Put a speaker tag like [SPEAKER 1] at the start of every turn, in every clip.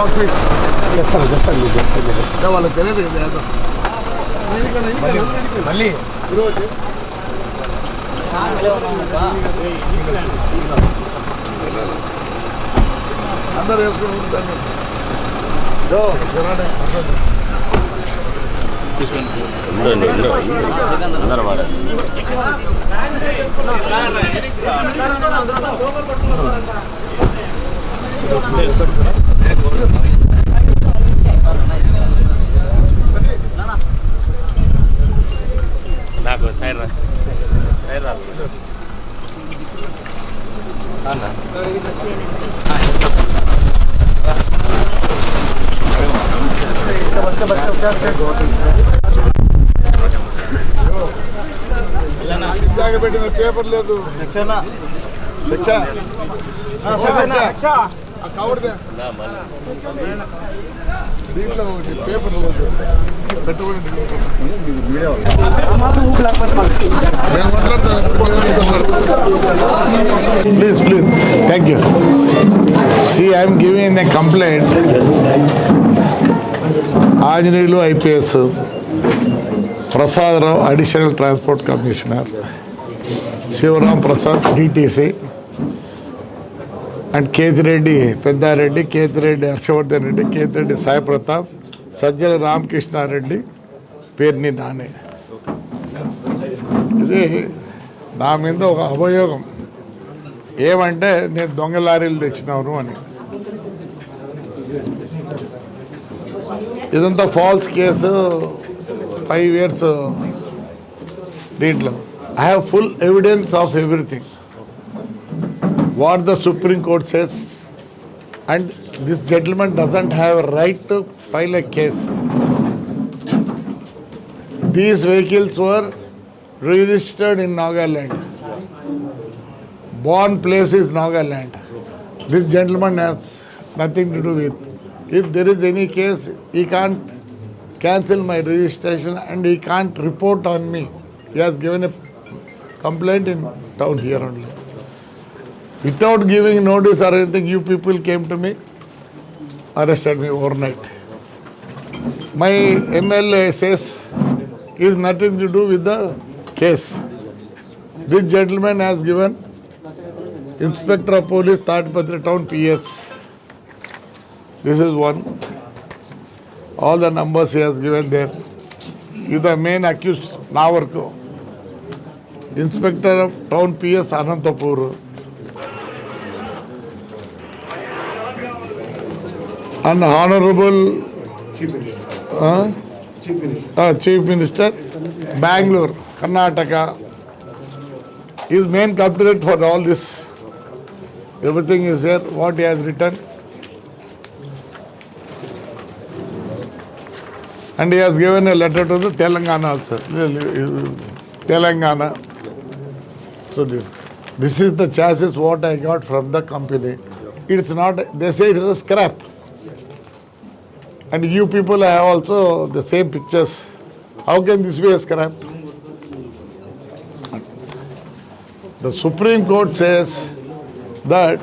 [SPEAKER 1] చేస్తాను చేస్తాను మీరు చేస్తాను.
[SPEAKER 2] వాళ్ళకి తెలియదు కదా ఏదో.
[SPEAKER 1] మళ్ళీ.
[SPEAKER 2] అందరూ వేసుకుని ఉంటాను.
[SPEAKER 3] అందరూ వాడారు సైడ్ రా సైడ్ రా అన్న
[SPEAKER 2] పెట్టిన పేపర్ లేదు. శిక్ష శిక్ష. ఆ కవర్దే
[SPEAKER 3] నా మళ్ళీ.
[SPEAKER 2] దీంట్లో పేపర్ లేదు. Please please thank you see I'm giving a complaint Anjaneyulu IPS Prasada Rao additional transport commissioner Shivaram Prasad DTC and Kethireddy Peddareddy Kethireddy Harshavardhan Reddy Kethireddy Sai Pratap Sajjala Ramakrishna Reddy పేరుని నానే ఇది నా మీద ఒక అభయోగం ఏమంటే నేను దొంగ లారీలు తెచ్చినాను అని. ఇదంతా ఫాల్స్ కేసు ఫైవ్ ఇయర్స్ దీంట్లో. I have full evidence of everything what the supreme court says and this gentleman doesn't have a right to file a case. These vehicles were registered in Nagaland. Born place is Nagaland. This gentleman has nothing to do with. If there is any case, he can't cancel my registration and he can't report on me. He has given a complaint in town here only. Without giving notice or anything, you people came to me, arrested me overnight. My MLA says is nothing to do with the case. This gentleman has given Inspector of Police, Tatpatri Town PS. This is one. All the numbers he has given there. He is the main accused, Navarko. Inspector of Town PS, Anantapur. And Honorable uh, uh, Chief Minister, Bangalore, Karnataka, is main culprit for all this. Everything is there, what he has written. And he has given a letter to the Telangana also. Telangana. So this, this is the chassis what I got from the company. It's not, they say it is a scrap. And you people have also the same pictures. How can this be a scrap? The Supreme Court says that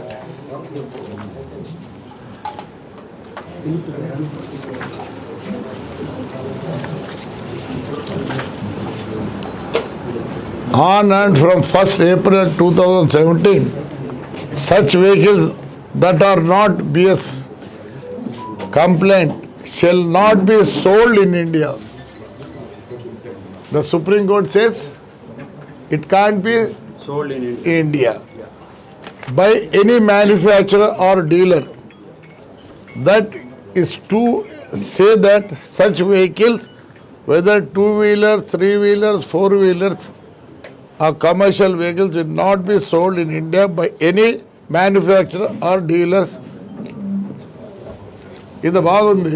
[SPEAKER 2] on and from 1st April 2017, such vehicles that are not BS complaint shall not be sold in India. The Supreme Court says it can't be
[SPEAKER 3] sold in
[SPEAKER 2] India by any manufacturer or dealer. That is to say that such vehicles, whether two-wheelers, three-wheelers, four-wheelers, or commercial vehicles will not be sold in India by any manufacturer or dealers ఇది బాగుంది.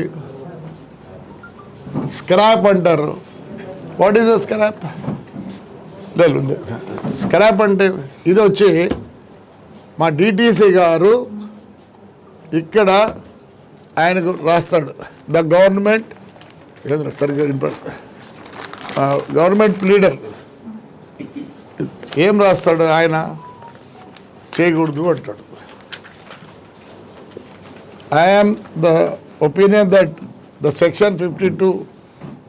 [SPEAKER 2] Scrap అంటారు. What is the scrap లేదు ఉంది. Scrap అంటే ఇది వచ్చి మా DTC గారు ఇక్కడ ఆయనకు రాస్తాడు. ద గవర్నమెంట్ ఏదో సరిగ్గా గవర్నమెంట్ లీడర్ ఏం రాస్తాడు ఆయన? చేయకూడదు అంటాడు. I am the opinion that the section 52,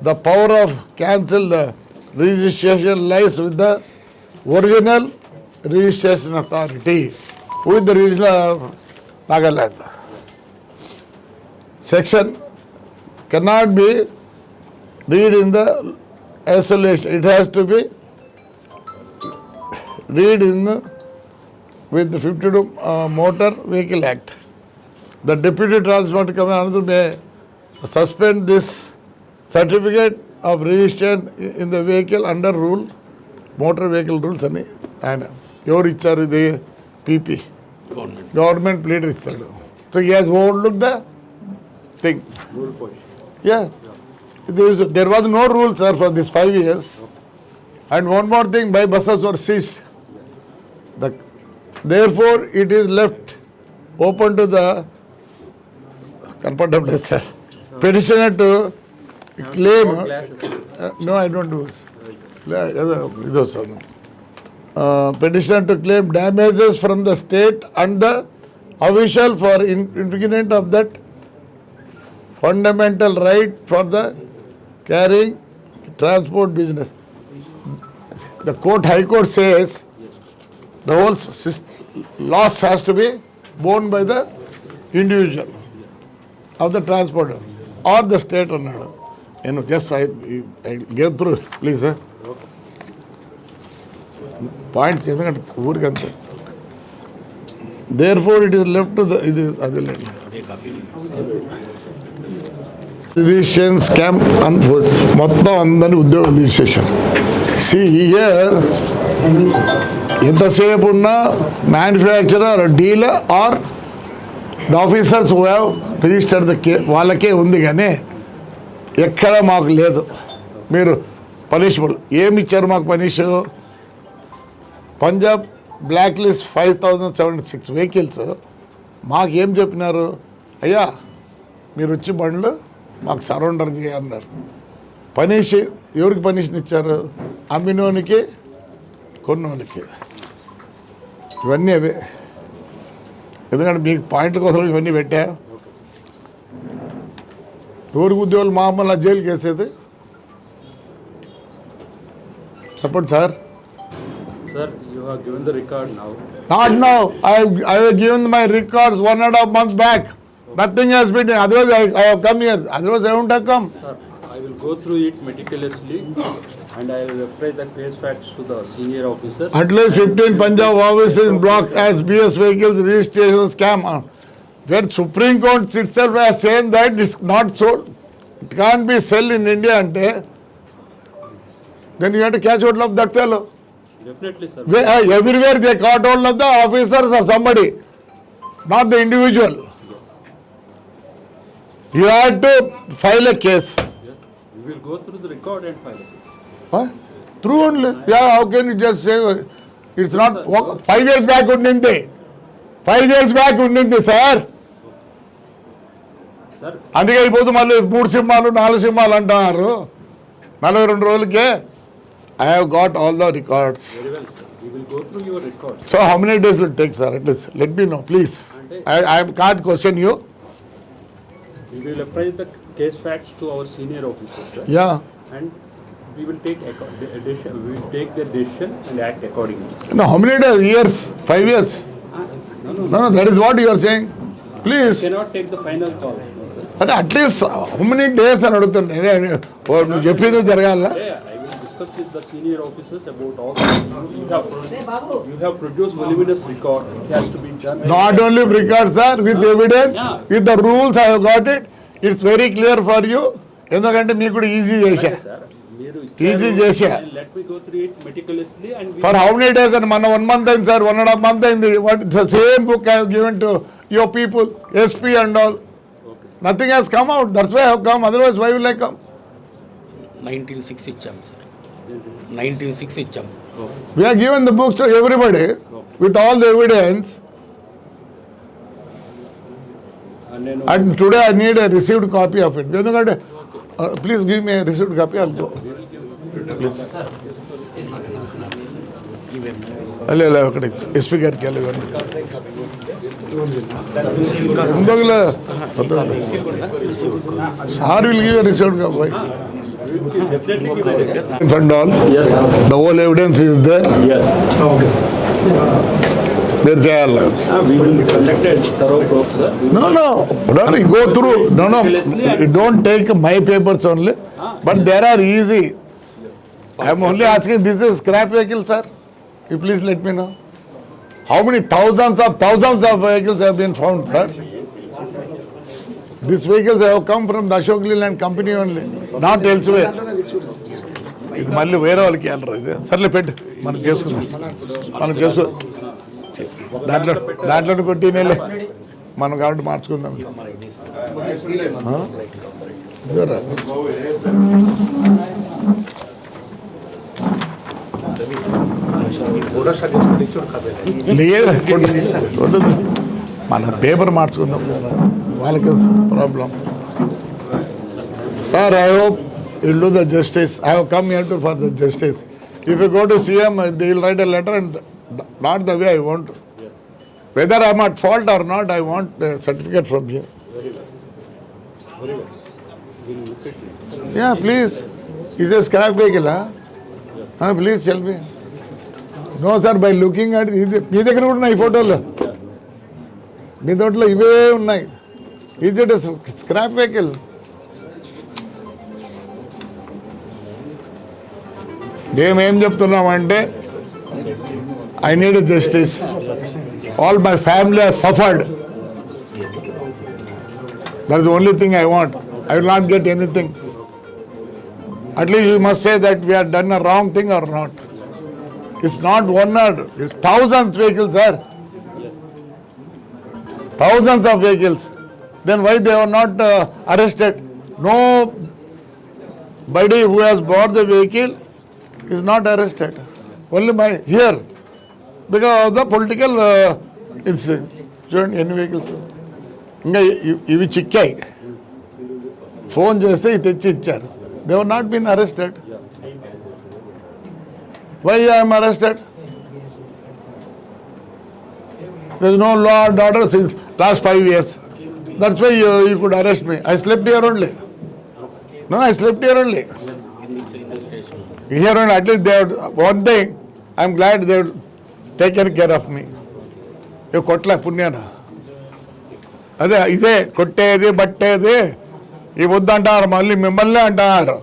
[SPEAKER 2] the power of cancel the registration lies with the original registration authority, with the regional of Nagaland. Section cannot be read in the isolation. It has to be read in the, with the 52 uh, Motor Vehicle Act The Deputy Transport Commander may suspend this certificate of registration in the vehicle under rule, motor vehicle rules అని ఆయన ఎవరు ఇచ్చారు ఇది PP
[SPEAKER 3] government
[SPEAKER 2] government ప్లేటర్ ఇస్తాడు so ఈ has over look the thing
[SPEAKER 3] rule position
[SPEAKER 2] Yeah. There, is, there was no rule, sir, for these five years. And one more thing, by buses were seized. The, therefore, it is left confirmed to claim. Uh, no, I don't do. Uh, petitioner to claim damages from the state under official for infringement of that fundamental right for the carrying transport business. The court, High Court says the whole loss has to be borne by the individual. Of the transport or the state అన్నాడు. నేను just I I through please points ఎందుకంటే ఊరికి ఊరికంతే therefore it is left ఇది అది
[SPEAKER 3] అదే copy
[SPEAKER 2] registration scam అన్ఫోర్డ్ మొత్తం అందరినీ ఉద్యోగాలు తీసేశారు. సి ఇయర్ ఎంతసేపు ఉన్నా manufacturer dealer or the officers who have register వాళ్ళకే ఉంది కానీ ఎక్కడ మాకు లేదు. మీరు పనిషబుల్. ఏమి ఇచ్చారు మాకు punish Punjab black list five thousand seventy six vehicles. మాకు ఏం చెప్పినారు? అయ్యా మీరు వచ్చి బండ్లు మాకు సరౌండర్ చేయన్నారు పనిష్ ఎవరికి పనిషన్ ఇచ్చారు? అమ్మినోనికి కొన్నోనికి. ఇవన్నీ అవే. ఎందుకంటే మీకు పాయింట్ల కోసం ఇవన్నీ పెట్టా. ఎవరికి ఉద్యోగులు మామూలు జైలుకి వేసేది చెప్పండి sir
[SPEAKER 3] sir you have given the record now
[SPEAKER 2] Not now. I have, I have given my records one and a half months back. Nothing has been, otherwise I, I have come here. Otherwise I wouldn't have come.
[SPEAKER 3] Sir, I will go through it meticulously and I will apply the case facts to the senior officer.
[SPEAKER 2] At least 15 Punjab offices blocked as BS vehicles registration scam. Uh, Where Supreme Court itself has saying that it's not sold. It can't be sell in India ante. Then you have to catch hold of that fellow.
[SPEAKER 3] Definitely, sir.
[SPEAKER 2] Where, uh, everywhere they caught hold of the officers or somebody, not the individual. You have to file a case.
[SPEAKER 3] Yes. We will go through the record and file it.
[SPEAKER 2] Huh? True only. Yeah, how can you just say uh, it's not wa- five years back ఉండింది five years back ఉండింది sir. అందుకే అయిపోతుంది మళ్ళీ మూడు సినిమాలు నాలుగు సినిమాలు అంటున్నారు. నలభై రెండు రోజులకే
[SPEAKER 3] I have got all the records
[SPEAKER 2] so how many
[SPEAKER 3] days will take sir at least let be know please I
[SPEAKER 2] caught question you how many years five
[SPEAKER 3] years no, no, that
[SPEAKER 2] is what you are saying. Please. I
[SPEAKER 3] cannot take the final call.
[SPEAKER 2] అంటే at least how many days అని అడుగుతున్నా నువ్వు చెప్పేది జరగాల
[SPEAKER 3] not only record sir with evidence with the rules I hot it
[SPEAKER 2] it's very clear for you ఎందుకంటే మీకు కూడా easy
[SPEAKER 3] చేశారు
[SPEAKER 2] Easy చేసా. ఫర్ హౌ మెనీ డేస్ అని మన వన్ మంత్ అయింది sir one and half month అయింది. What the same book I given to your people SP and
[SPEAKER 3] all.
[SPEAKER 2] Nothing has come out that's why have come otherwise why will I come
[SPEAKER 1] nineteen six ఇచ్చాం sir nineteen six ఇచ్చాం.
[SPEAKER 2] We are given the books to everybody with all the evidence.
[SPEAKER 3] And
[SPEAKER 2] today I need a received copy of it ఎందుకంటే please give me received copy all go please అలే అలే ఒకటి SP గారికి వెళ్ళి ఇవ్వండి ఎందుకులే sir will give received కాబట్టి
[SPEAKER 3] Definitely give evidence.
[SPEAKER 2] and all
[SPEAKER 3] Yes, sir.
[SPEAKER 2] the whole evidence is there
[SPEAKER 3] Yes. Okay, sir.
[SPEAKER 2] మీరు చేయాలి
[SPEAKER 3] Uh, we will conduct a thorough probe, sir.
[SPEAKER 2] No, no, no, you go through, no, no, you don't take my papers only, but there are easy. I'm only asking this is scrap vehicle sir ఈ please let me know how many thousands of thousands of vehicles have been found sir this vehicles have come from the Ashok లీల్ and company only not elsewhere ఇది మళ్ళీ వేరే వాళ్ళకి వెళ్ళరు ఇది. సర్లే పెట్టు. మనం చేసుకుందాం. మనం చేసు దాంట్లో దాంట్లో కొట్టి నేలే మనం కాబట్టి మార్చుకుందాం. లేదు. వద్దు. మన పేపర్ మార్చుకుందాం కదా. వాళ్ళకి problem sir I hope ill do the justice I have come here to for the justice if you go to CM they will write a letter and not the way I want whether I'm at fault or not I want certificate from you yeah please is a scrap vehicle please tell me no sir by looking at ఇది మీ దగ్గర కూడా ఉన్నాయి ఫోటోలు. మీ తోటలో ఇవే ఉన్నాయి. ఇది స్క్రాప్ వెహికల్. మేమేం చెప్తున్నామంటే I need justice all my family are suffered that is only thing I want I will not get anything at least you must say that we're done a wrong thing or not it's not one not it's thousands vehicles sir thousands of vehicles. Then why they were not uh, arrested? Nobody who has bought the vehicle is not arrested. Only my here because of the political uh, incident. చూడండి ఎన్ని vehicles ఇంకా ఇ- ఇవి చిక్కాయి phone చేస్తే ఇవి తెచ్చి ఇచ్చారు they were not been arrested why I'm arrested there is no law and order since last five years that's why you could arrest me I slept year only no I slept year only year only at least they one thing I'm glad they take care of me ఇవి కొట్ల పుణ్యాన అదే ఇదే కొట్టేది బట్టేది ఈ వద్దంటారు మళ్ళీ మిమ్మల్ని అంటారు